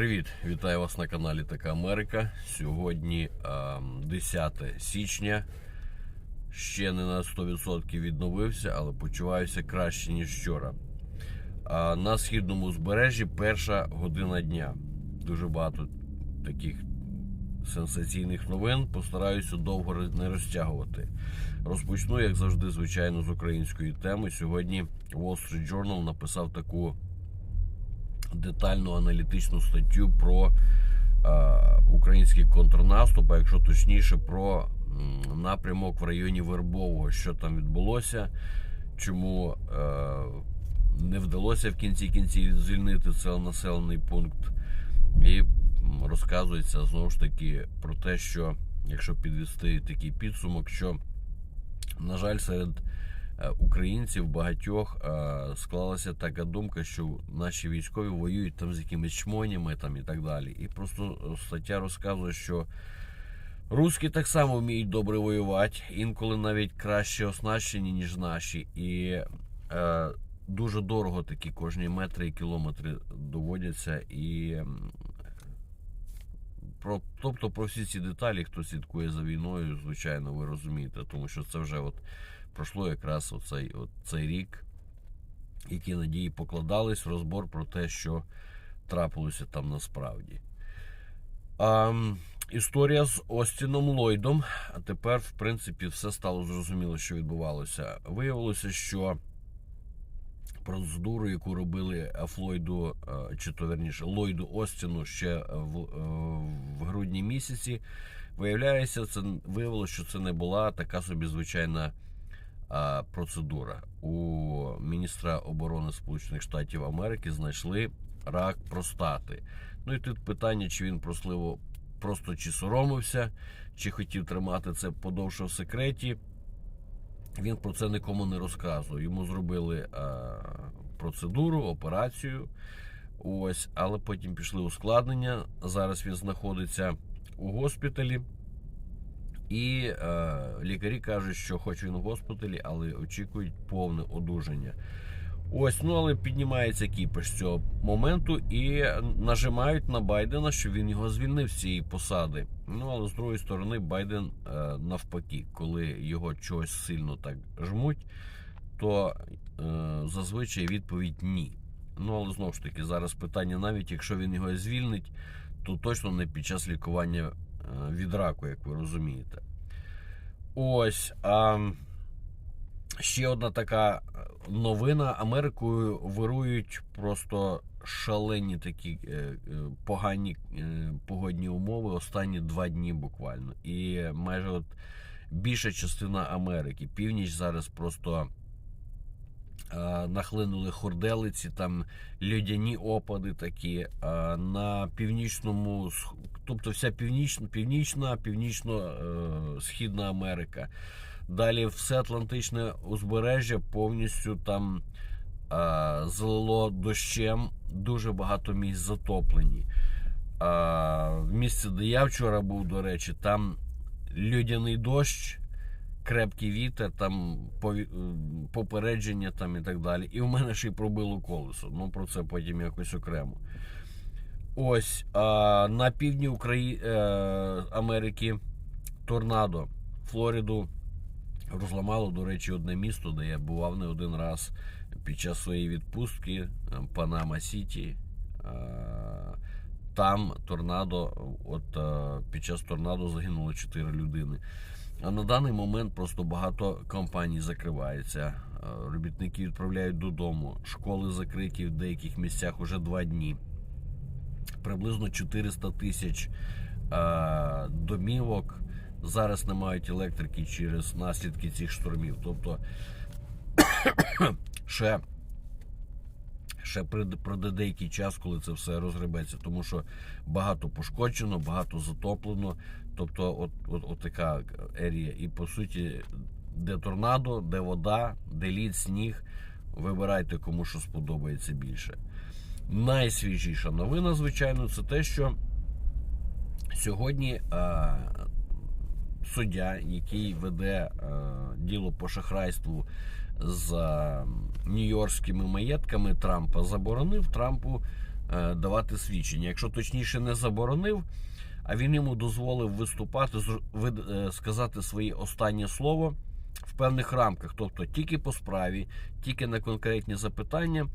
Привіт, вітаю вас на каналі Така Америка. Сьогодні 10 січня. Ще не на 100% відновився, але почуваюся краще, ніж вчора. На східному узбережжі перша година дня. Дуже багато таких сенсаційних новин. Постараюся довго не розтягувати. Розпочну, як завжди, звичайно, з української теми. Сьогодні Wall Street Journal написав таку детальну аналітичну статтю про е, український контрнаступ, а якщо точніше, про напрямок в районі Вербового, що там відбулося, чому е, не вдалося в кінці кінців звільнити цей населений пункт. І розказується знову ж таки про те, що якщо підвести такий підсумок, що, на жаль, серед українців багатьох е, склалася така думка, що наші військові воюють там з якимись чмонями там і так далі. І просто стаття розказує, що русські так само вміють добре воювати, інколи навіть краще оснащені, ніж наші. І е, дуже дорого такі кожні метри і кілометри доводяться. І про, тобто про всі ці деталі, хто слідкує за війною, звичайно, ви розумієте, тому що це вже от пройшло якраз оцей, от цей рік, які надії покладались, розбор про те, що трапилося там насправді. А, історія з Остіном Ллойдом. А тепер, в принципі, все стало зрозуміло, що відбувалося. Виявилося, що процедуру, яку робили Флойду, е, чи то верніше Ллойду Остіну ще в, е, в грудні місяці, виявляється, це виявилося, що це не була така собі звичайна процедура. У міністра оборони Сполучених Штатів Америки знайшли рак простати. Ну і тут питання, чи він просливо просто чи соромився, чи хотів тримати це подовше в секреті. Він про це нікому не розказував. Йому зробили а, процедуру, операцію. Ось, але потім пішли ускладнення. Зараз він знаходиться у госпіталі. І е, лікарі кажуть, що хоч він у госпіталі, але очікують повне одужання. Ось, ну але піднімається кіпиш з цього моменту і нажимають на Байдена, що він його звільнив з цієї посади. Ну але з другої сторони, Байден е, навпаки, коли його чогось сильно так жмуть, то е, зазвичай відповідь ні. Ну але знову ж таки, зараз питання, навіть якщо він його звільнить, то точно не під час лікування від раку, як ви розумієте. Ось. А... Ще одна така новина. Америкою вирують просто шалені такі е, е, погані е, погодні умови останні два дні буквально. І майже от більша частина Америки. Північ зараз просто е, нахлинули хорделиці, там льодяні опади такі. На північному тобто вся північна, північна, північно-східна Америка. Далі все Атлантичне узбережжя повністю там залило дощем. Дуже багато місць затоплені. В місці, де я вчора був, до речі, там людяний дощ, крепкий вітер, там попередження там і так далі. І в мене ще й пробило колесо. Ну про це потім якось окремо. Ось а, на півдні Украї... е, Америки торнадо. Флориду розламало, до речі, одне місто, де я бував не один раз під час своєї відпустки е, Панама Сіті. Е, Там торнадо, от е, під час торнадо загинуло 4 людини. А на даний момент просто багато компаній закривається. Е, Робітники відправляють додому. Школи закриті в деяких місцях уже 2 дні. Приблизно 400 тисяч е, домівок зараз не мають електрики через наслідки цих штормів. Тобто ще, ще пройде деякий час, коли це все розгребеться, тому що багато пошкоджено, багато затоплено. Тобто, от, от, от така ерія. І по суті, де торнадо, де вода, де лід, сніг. Вибирайте, кому що сподобається більше. Найсвіжіша новина, звичайно, це те, що сьогодні а, суддя, який веде а, діло по шахрайству з нью-йоркськими маєтками Трампа, заборонив Трампу е, давати свідчення. Якщо точніше не заборонив, а він йому дозволив виступати, е, сказати своє останнє слово в певних рамках, тобто тільки по справі, тільки на конкретні запитання,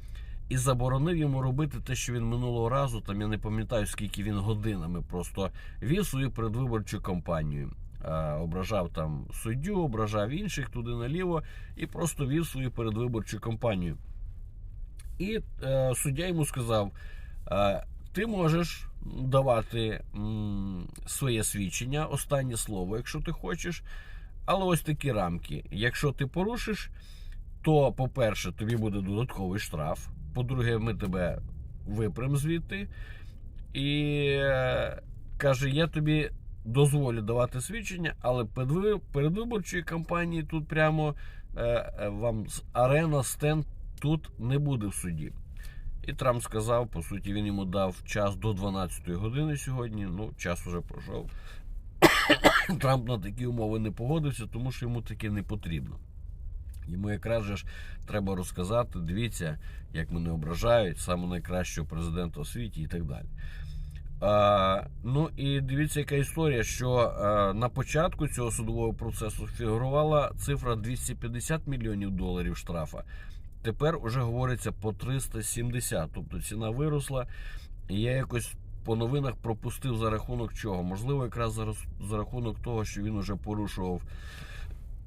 і заборонив йому робити те, що він минулого разу, там я не пам'ятаю, скільки він годинами просто вів свою передвиборчу кампанію. Е, Ображав там суддю, ображав інших туди наліво і просто вів свою передвиборчу кампанію. І е, суддя йому сказав: е, ти можеш давати м, своє свідчення, останнє слово, якщо ти хочеш. Але ось такі рамки. Якщо ти порушиш, то, по-перше, тобі буде додатковий штраф. По-друге, ми тебе випрем звідти. І е, каже: я тобі дозволю давати свідчення, але передвиборчої кампанії тут прямо е, е, вам арена, стенд тут не буде в суді. І Трамп сказав, по суті, він йому дав час до 12 години сьогодні. Ну, час уже пройшов. Трамп на такі умови не погодився, тому що йому таке не потрібно. Йому якраз же ж треба розказати, дивіться, як мене ображають, саме найкращого президента у світі і так далі. Ну і дивіться, яка історія, що на початку цього судового процесу фігурувала цифра 250 мільйонів доларів штрафа. Тепер уже говориться по 370, тобто ціна виросла. І я якось по новинах пропустив за рахунок чого. Можливо, якраз за, за рахунок того, що він уже порушував,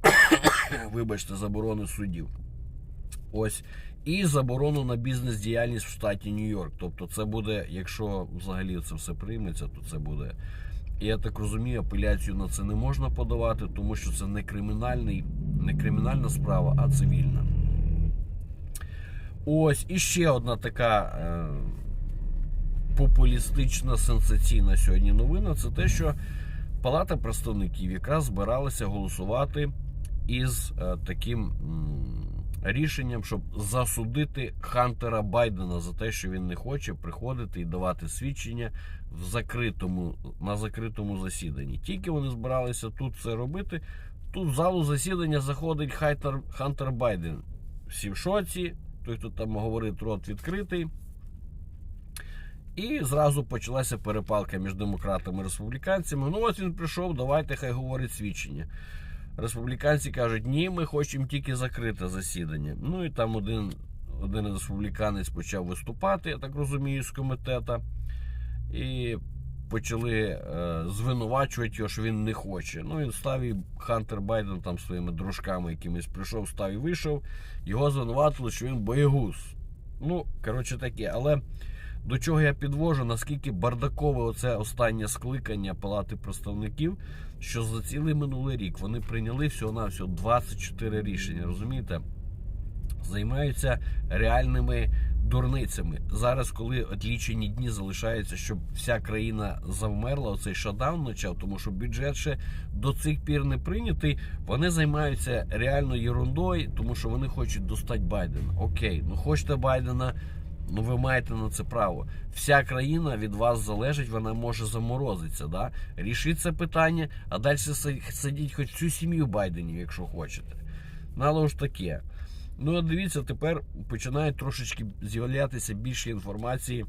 вибачте, заборони суддів. Ось. І заборону на бізнес-діяльність в штаті Нью-Йорк. Тобто, це буде, якщо взагалі це все прийметься, то це буде. Я так розумію, апеляцію на це не можна подавати, тому що це не кримінальний, не кримінальна справа, а цивільна. Ось і ще одна така е, популістична сенсаційна сьогодні новина. Це те, що Палата представників якраз збиралася голосувати із е, таким м, рішенням, щоб засудити Хантера Байдена за те, що він не хоче приходити і давати свідчення в закритому на закритому засіданні. Тільки вони збиралися тут це робити. Тут в залу засідання заходить Хайтер, Хантер Байден. Всі в шоці, той, хто там говорить, рот відкритий. І зразу почалася перепалка між демократами і республіканцями. Ну, ось він прийшов, давайте хай говорить свідчення. Республіканці кажуть, ні, ми хочемо тільки закрите засідання. Ну і там один, один республіканець почав виступати, я так розумію, з комітета. І почали е, звинувачувати його, що він не хоче. Ну, він став і Хантер Байден там своїми дружками якимись прийшов, став і вийшов. Його звинуватили, що він боєгуз. Ну, коротше таке, але. До чого я підвожу, наскільки бардакове оце останнє скликання Палати представників, що за цілий минулий рік вони прийняли всього-навсього 24 рішення, розумієте? Займаються реальними дурницями. Зараз, коли лічені дні залишаються, щоб вся країна завмерла, оцей шатдаун почав, тому що бюджет ще до цих пір не прийнятий. Вони займаються реально ерундою, тому що вони хочуть достати Байдена. Окей, ну хочете Байдена. Ну, ви маєте на це право. Вся країна від вас залежить, вона може заморозитися. Да? Рішіть це питання, а далі сидіть хоч всю сім'ю Байденів, якщо хочете. Ну, але ж таке. Ну, а дивіться, тепер починає трошечки з'являтися більше інформації.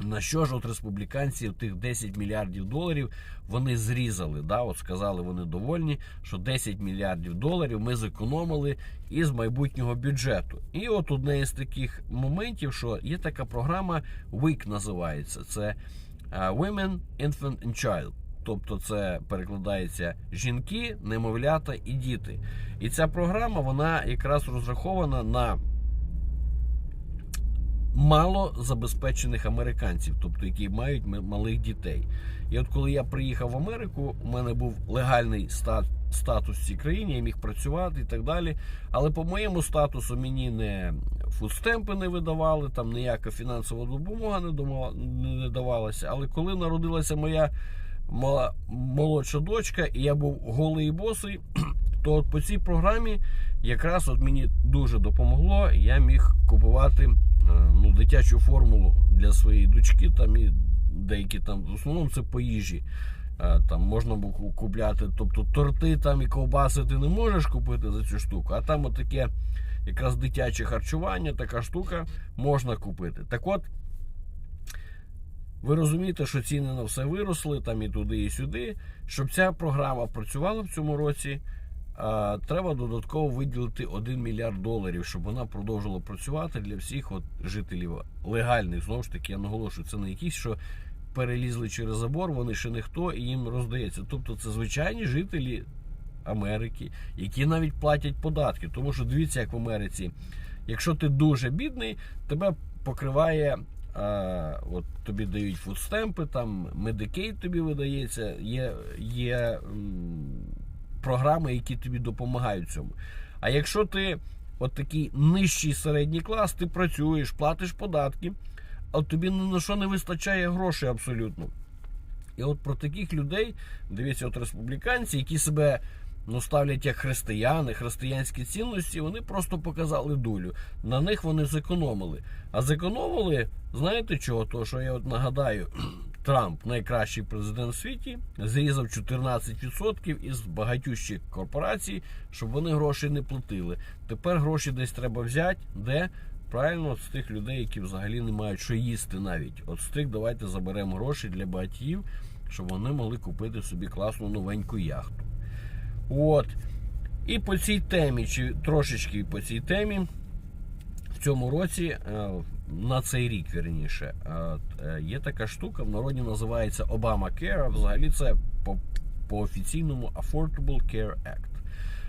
На що ж от республіканці тих 10 мільярдів доларів вони зрізали? Да? От сказали вони довольні, що 10 мільярдів доларів ми зекономили із майбутнього бюджету. І от одне із таких моментів, що є така програма WIC називається. Це Women, Infant and Child. Тобто це перекладається жінки, немовлята і діти. І ця програма вона якраз розрахована на мало забезпечених американців, тобто які мають малих дітей. І от коли я приїхав в Америку, у мене був легальний стат, статус в цій країні, я міг працювати і так далі. Але по моєму статусу мені не фудстемпи не видавали, там ніяка фінансова допомога не, давалася. Але коли народилася моя молодша дочка, і я був голий і босий, то от по цій програмі якраз от мені дуже допомогло. Я міг купувати ну, дитячу формулу для своєї дочки. Там і деякі там в основному це по їжі. Е, Там можна було ку- купляти, тобто торти там і ковбаси ти не можеш купити за цю штуку, а там отаке якраз дитяче харчування, така штука можна купити. Так от Ви розумієте, що ціни на все виросли там і туди, і сюди. Щоб ця програма працювала в цьому році, треба додатково виділити 1 мільярд доларів, щоб вона продовжила працювати для всіх от жителів легальних. Знову ж таки, я наголошую, це не якісь, що перелізли через забор, вони ще ніхто і їм роздається. Тобто це звичайні жителі Америки, які навіть платять податки. Тому що дивіться, як в Америці, якщо ти дуже бідний, тебе покриває. А, от тобі дають фудстемпи, там Medicaid тобі видається, є, є програми, які тобі допомагають цьому. А якщо ти от такий нижчий середній клас, ти працюєш, платиш податки, а тобі ні на що не вистачає грошей абсолютно. І от про таких людей, дивіться, от республіканці, які себе ну, ставлять як християни, християнські цінності, вони просто показали долю. На них вони зекономили. А зекономили, знаєте чого? То, що я от нагадаю, Трамп, найкращий президент в світі, зрізав 14% із багатющих корпорацій, щоб вони гроші не платили. Тепер гроші десь треба взяти, де правильно от з тих людей, які взагалі не мають що їсти навіть. От з тих давайте заберемо гроші для багатіїв, щоб вони могли купити собі класну новеньку яхту. От. І по цій темі, чи трошечки по цій темі, в цьому році, е, на цей рік, вірніше, е, е, є така штука, в народі називається Obamacare, взагалі це по, по офіційному Affordable Care Act.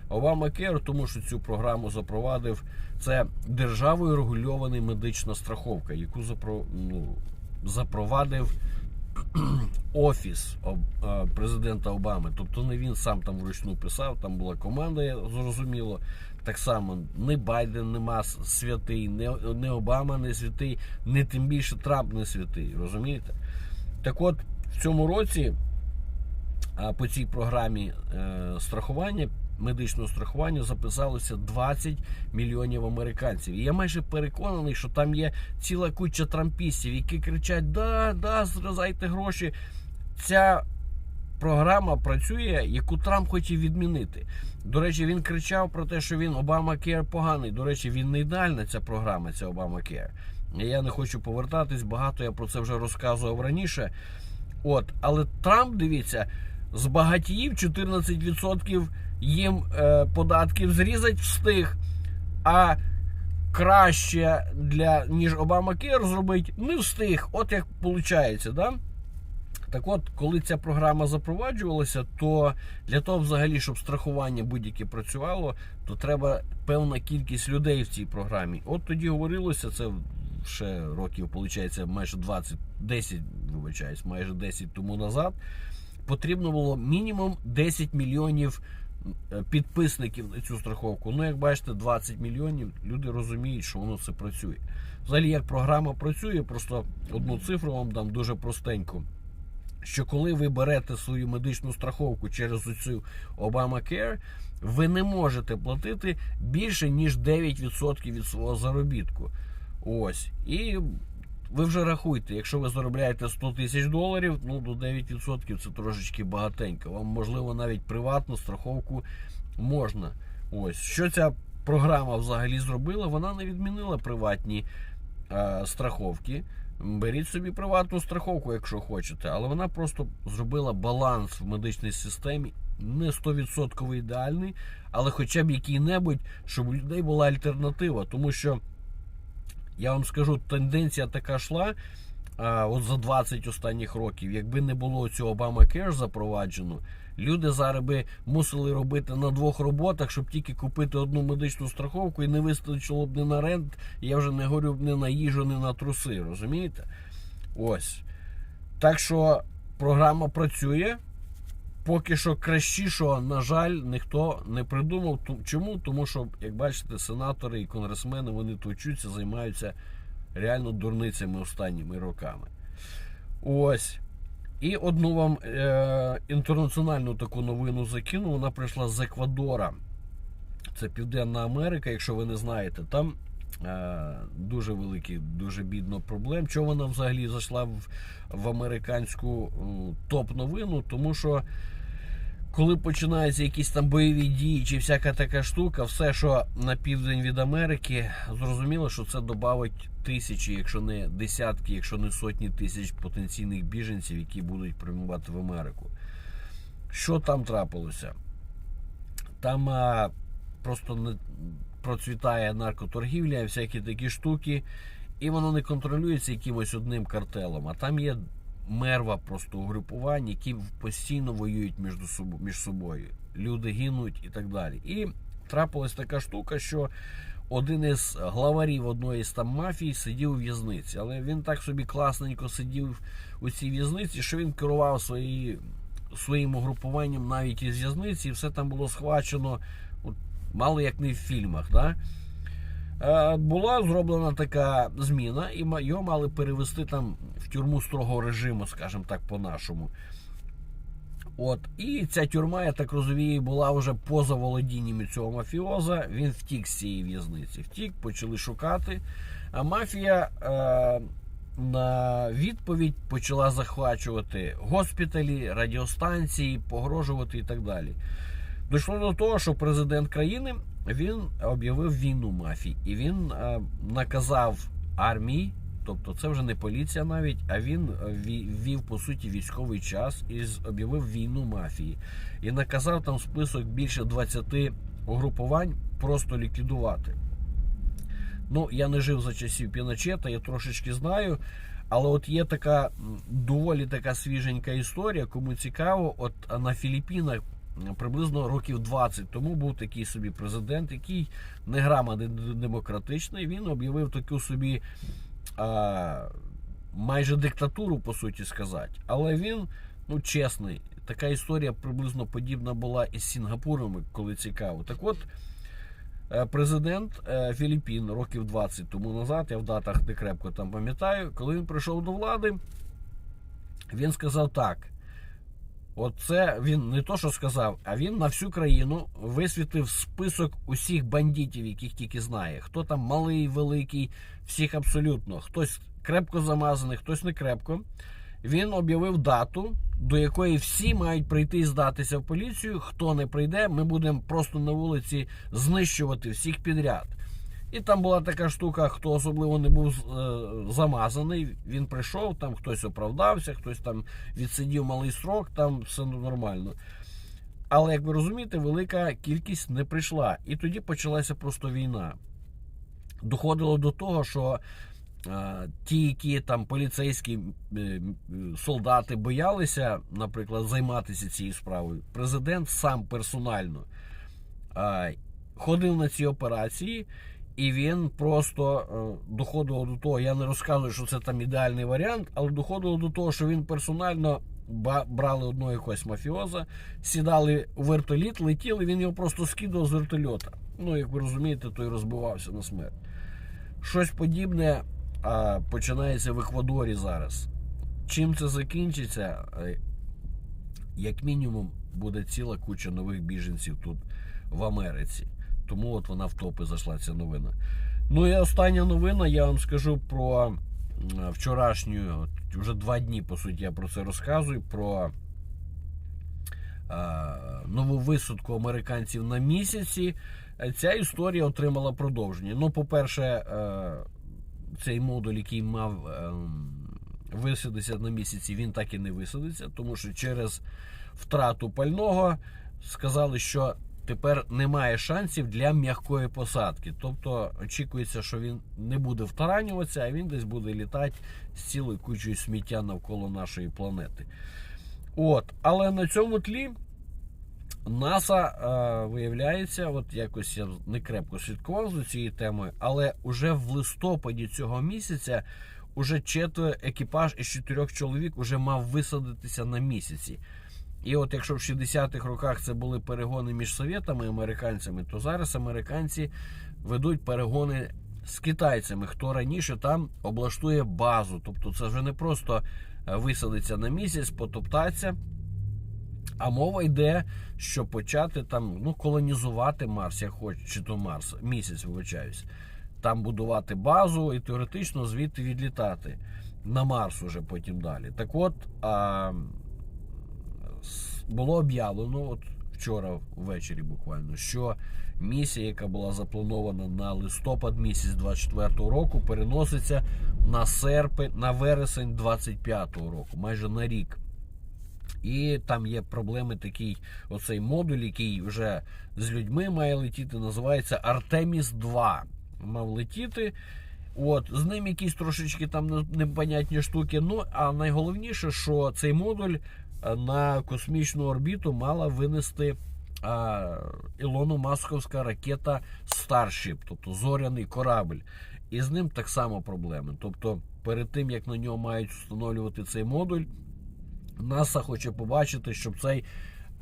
Obamacare, тому що цю програму запровадив це державою регульована медична страховка, яку запро, ну, запровадив офіс е, президента Обами. Тобто не він сам там вручну писав, там була команда, зрозуміло. Так само не Байден нема святий, не, Обама не святий, не тим більше Трамп не святий. Розумієте? Так от в цьому році по цій програмі е, страхування. Медичного страхування записалося 20 мільйонів американців. І я майже переконаний, що там є ціла куча трампістів, які кричать: да, да, зрізайте гроші. Ця програма працює, яку Трамп хотів відмінити. До речі, він кричав про те, що він Обамакер поганий. До речі, він не ідеальна ця програма, ця Обамакер. Я не хочу повертатись, багато я про це вже розказував раніше. От, але Трамп, дивіться, з багатіїв 14% їм е, податків зрізать встиг. А краще для ніж Обама Обамакер зробити не встиг. От як виходить, да? Так от, коли ця програма запроваджувалася, то для того, взагалі, щоб страхування будь-яке працювало, то треба певна кількість людей в цій програмі. От тоді говорилося, це ще років, виходить, майже 20, 10, вибачаюсь, майже 10 тому назад. Потрібно було мінімум 10 мільйонів е, підписників на цю страховку. Ну, як бачите, 20 мільйонів люди розуміють, що воно це працює. Взагалі, як програма працює, просто одну цифру вам дам дуже простеньку. Що коли ви берете свою медичну страховку через цю Obamacare, ви не можете платити більше ніж 9% від свого заробітку. Ось. І ви вже рахуйте, якщо ви заробляєте 100 тисяч доларів, ну до 9% це трошечки багатенько. Вам можливо навіть приватну страховку можна. Ось що ця програма взагалі зробила? Вона не відмінила приватні е, страховки. Беріть собі приватну страховку, якщо хочете, але вона просто зробила баланс в медичній системі. Не 100% ідеальний, але хоча б який-небудь, щоб у людей була альтернатива. Тому що я вам скажу, тенденція така йшла а, от за 20 останніх років. Якби не було цього Obamacare запроваджено, люди зараз би мусили робити на двох роботах, щоб тільки купити одну медичну страховку і не вистачило б не на рент. Я вже не говорю б не на їжу, не на труси. Розумієте? Ось. Так що програма працює. Поки що кращішого, на жаль, ніхто не придумав. Чому? Тому що, як бачите, сенатори і конгресмени вони точуться, займаються реально дурницями останніми роками. Ось. І одну вам е- інтернаціональну таку новину закину. Вона прийшла з Еквадора. Це Південна Америка, якщо ви не знаєте, там е- дуже великі, дуже бідно проблем. Чого вона взагалі зайшла в, в американську топ-новину? Тому що коли починаються якісь там бойові дії чи всяка така штука, все, що на південь від Америки, зрозуміло, що це додавить тисячі, якщо не десятки, якщо не сотні тисяч потенційних біженців, які будуть прямувати в Америку. Що там трапилося? Там а, просто не процвітає наркоторгівля, всякі такі штуки, і воно не контролюється якимось одним картелом. А там є мерва просто угрупувань, які постійно воюють між собою. Люди гинуть і так далі. І трапилась така штука, що один із главарів одної з там мафій сидів у в'язниці, але він так собі класненько сидів у цій в'язниці, що він керував свої, своїм угрупуванням навіть із в'язниці, і все там було схвачено, от, мало як не в фільмах. Да? Е, була зроблена така зміна, і його мали перевести там в тюрму строгого режиму, скажімо так, по-нашому. От, і ця тюрма, я так розумію, була вже поза володіннями цього мафіоза. Він втік з цієї в'язниці. Втік, почали шукати. А мафія е, на відповідь почала захвачувати госпіталі, радіостанції, погрожувати і так далі. Дійшло до того, що президент країни він об'явив війну мафії, і він е, наказав армії, тобто це вже не поліція навіть, а він е, ввів по суті військовий час і об'явив війну мафії. І наказав там список більше 20 угрупувань просто ліквідувати. Ну, я не жив за часів Піночета, я трошечки знаю. Але от є така доволі така свіженька історія, кому цікаво, от на Філіппінах приблизно років 20 тому був такий собі президент, який не грама демократичний. Він об'явив таку собі а, майже диктатуру, по суті сказати. Але він, ну чесний, така історія приблизно подібна була із Сінгапуром, коли цікаво. Так от. Е, Президент е, Філіппін років 20 тому назад, я в датах не крепко там пам'ятаю, коли він прийшов до влади, він сказав так. Оце він не то, що сказав, а він на всю країну висвітлив список усіх бандитів, яких тільки знає. Хто там малий, великий, всіх абсолютно. Хтось крепко замазаний, хтось не крепко. Він об'явив дату, до якої всі мають прийти і здатися в поліцію. Хто не прийде, ми будемо просто на вулиці знищувати всіх підряд. І там була така штука, хто особливо не був е, замазаний. Він прийшов, там хтось оправдався, хтось там відсидів малий срок, там все нормально. Але як ви розумієте, велика кількість не прийшла. І тоді почалася просто війна. Доходило до того, що е, ті, які там поліцейські е, солдати боялися, наприклад, займатися цією справою, президент сам персонально е, ходив на ці операції. І він просто е, доходило до того, я не розказую, що це там ідеальний варіант, але доходило до того, що він персонально брали одного якогось мафіоза, сідали у вертоліт, летіли, він його просто скидав з вертольота. Ну, як ви розумієте, той розбивався на смерть. Щось подібне а, починається в Еквадорі зараз. Чим це закінчиться? Е, Як мінімум, буде ціла куча нових біженців тут в Америці. Тому от вона в топи зайшла ця новина. Ну і остання новина, я вам скажу про вчорашню, вже два дні, по суті, я про це розказую. Про нову висадку американців на місяці. Ця історія отримала продовження. Ну, по-перше, е, цей модуль, який мав ем, висадитися на місяці, він так і не висадиться, тому що через втрату пального сказали, що тепер немає шансів для м'якої посадки. Тобто очікується, що він не буде втаранюватися, а він десь буде літати з цілою кучою сміття навколо нашої планети. От, але на цьому тлі НАСА е, виявляється, от якось я не крепко слідкував за цією темою, але уже в листопаді цього місяця уже четверо екіпаж із чотирьох чоловік уже мав висадитися на місяці. І от якщо в 60-х роках це були перегони між совєтами і американцями, то зараз американці ведуть перегони з китайцями, хто раніше там облаштує базу. Тобто це вже не просто е, висадиться на місяць, потоптаться. А мова йде, що почати там ну, колонізувати Марс, як хоч, чи то Марс, місяць, вибачаюсь. Там будувати базу і теоретично звідти відлітати на Марс уже потім далі. Так от, а, було об'явлено, от вчора ввечері буквально, що місія, яка була запланована на листопад місяць 24-го року, переноситься на серпень, на вересень 25-го року, майже на рік. І там є проблеми такий, оцей модуль, який вже з людьми має летіти, називається Артеміс 2. Мав летіти. От, з ним якісь трошечки там непонятні штуки. Ну, а найголовніше, що цей модуль на космічну орбіту мала винести а, Ілону Масковська ракета Starship, тобто зоряний корабль. І з ним так само проблеми. Тобто, перед тим як на нього мають встановлювати цей модуль, НАСА хоче побачити, щоб цей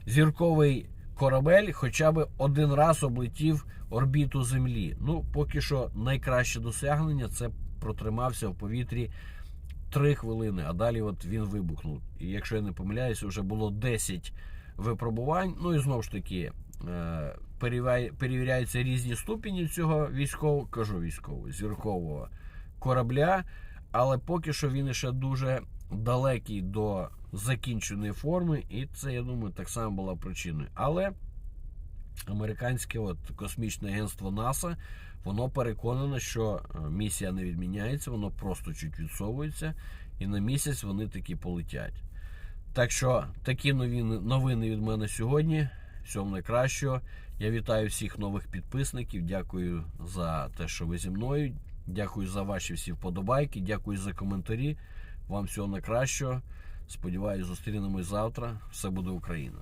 зірковий корабель хоча б один раз облетів орбіту Землі. Ну, поки що найкраще досягнення це протримався в повітрі 3 хвилини, а далі от він вибухнув. І якщо я не помиляюся, вже було 10 випробувань. Ну і знову ж таки. е, Перевіряються різні ступені цього військового, кажу військового, зіркового корабля, але поки що він ще дуже далекий до закінченої форми, і це, я думаю, так само була причиною. Але американське от, космічне агентство НАСА воно переконане, що е, місія не відміняється, воно просто чуть відсовується, і на місяць вони таки полетять. Так що такі новини, новини від мене сьогодні. Всього найкращого. Я вітаю всіх нових підписників. Дякую за те, що ви зі мною. Дякую за ваші всі вподобайки. Дякую за коментарі. Вам всього найкращого. Сподіваюсь, зустрінемось завтра. Все буде Україна.